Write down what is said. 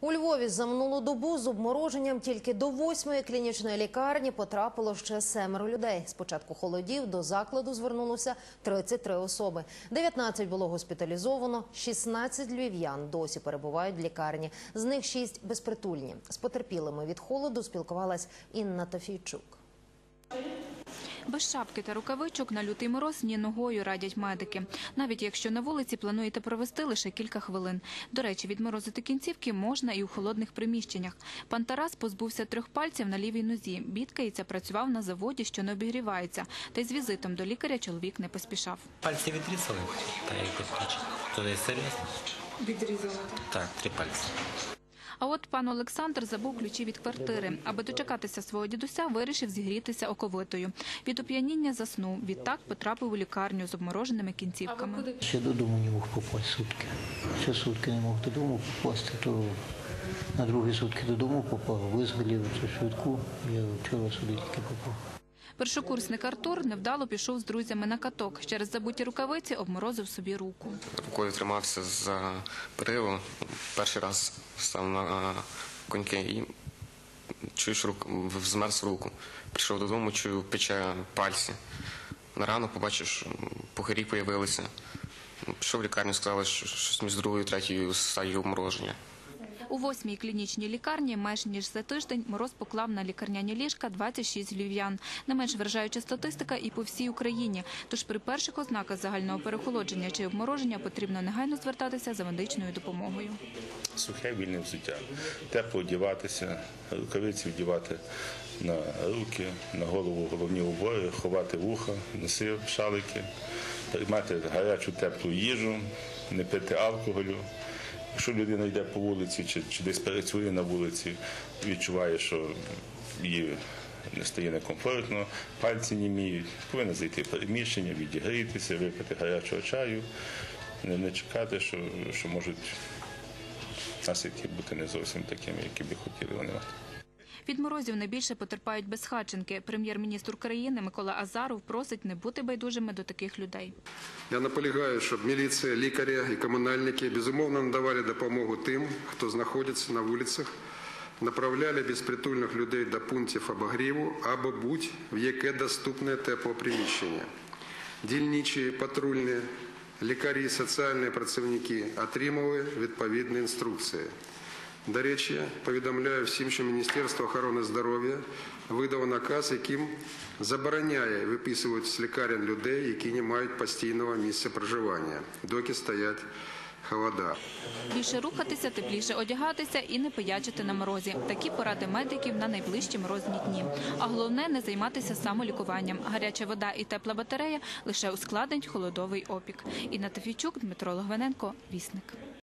У Львові за минулу добу з обмороженням тільки до восьмої клінічної лікарні потрапило ще семеро людей. З початку холодів до закладу звернулося 33 особи. 19 було госпіталізовано, 16 львів'ян досі перебувають в лікарні. З них 6 безпритульні. З потерпілими від холоду спілкувалась Інна Тафійчук. Без шапки та рукавичок на лютий мороз ні ногою радять медики. Навіть якщо на вулиці плануєте провести лише кілька хвилин. До речі, відморозити кінцівки можна і у холодних приміщеннях. Пан Тарас позбувся трьох пальців на лівій нозі. Бідкається, працював на заводі, що не обігрівається. Та й з візитом до лікаря чоловік не поспішав. Пальці відрізали, та як безпечно. Туди серйозно? Відрізала. Так, три пальці. А от пан Олександр забув ключі від квартири. Аби дочекатися свого дідуся, вирішив зігрітися оковитою. Від оп'яніння заснув. Відтак потрапив у лікарню з обмороженими кінцівками. Ще додому не мог попасть сутки. Ще сутки не мог додому попасти, то на другі сутки додому попав, визволів цю швидку. Я вчора сюди тільки попав. Першокурсник Артур невдало пішов з друзями на каток. Через забуті рукавиці обморозив собі руку. рукою тримався за перило. Перший раз став на коньки і чуєш рук, змерз руку. Прийшов додому, чую, пече пальці. На рано побачив, що появилися. Пішов в лікарню, сказали, що щось між другою третьою стадією обмороження. У восьмій клінічній лікарні менш ніж за тиждень мороз поклав на лікарняні ліжка 26 львів'ян. Не менш вражаюча статистика і по всій Україні. Тож при перших ознаках загального перехолодження чи обмороження потрібно негайно звертатися за медичною допомогою. сухе вільне взуття. Тепло одягатися, рукавиці вдівати на руки, на голову головні убори, ховати вуха, носи шалики, приймати гарячу теплу їжу, не пити алкоголю. Якщо людина йде по вулиці чи, чи десь працює на вулиці, відчуває, що її не стає некомфортно, пальці німіють, повинна зайти в приміщення, відігрітися, випити гарячого чаю, не, не чекати, що, що можуть наслідки бути не зовсім такими, які би хотіли вони мати. Від морозів найбільше потерпають безхатченки. Прем'єр-міністр України Микола Азаров просить не бути байдужими до таких людей. Я наполягаю, щоб міліція, лікарі і комунальники безумовно надавали допомогу тим, хто знаходиться на вулицях, направляли безпритульних людей до пунктів обогріву або будь-в яке доступне теплоприміщення. Дільничі, патрульні, лікарі, соціальні працівники отримали відповідні інструкції. До речі, повідомляю всім, що Міністерство охорони здоров'я видало наказ, яким забороняє виписувати з лікарень людей, які не мають постійного місця проживання, доки стоять холода. Більше рухатися, тепліше одягатися і не пиячити на морозі. Такі поради медиків на найближчі морозні дні. А головне не займатися самолікуванням. Гаряча вода і тепла батарея лише ускладнить холодовий опік. Інна Тафійчук, Дмитро Логвиненко, Вісник.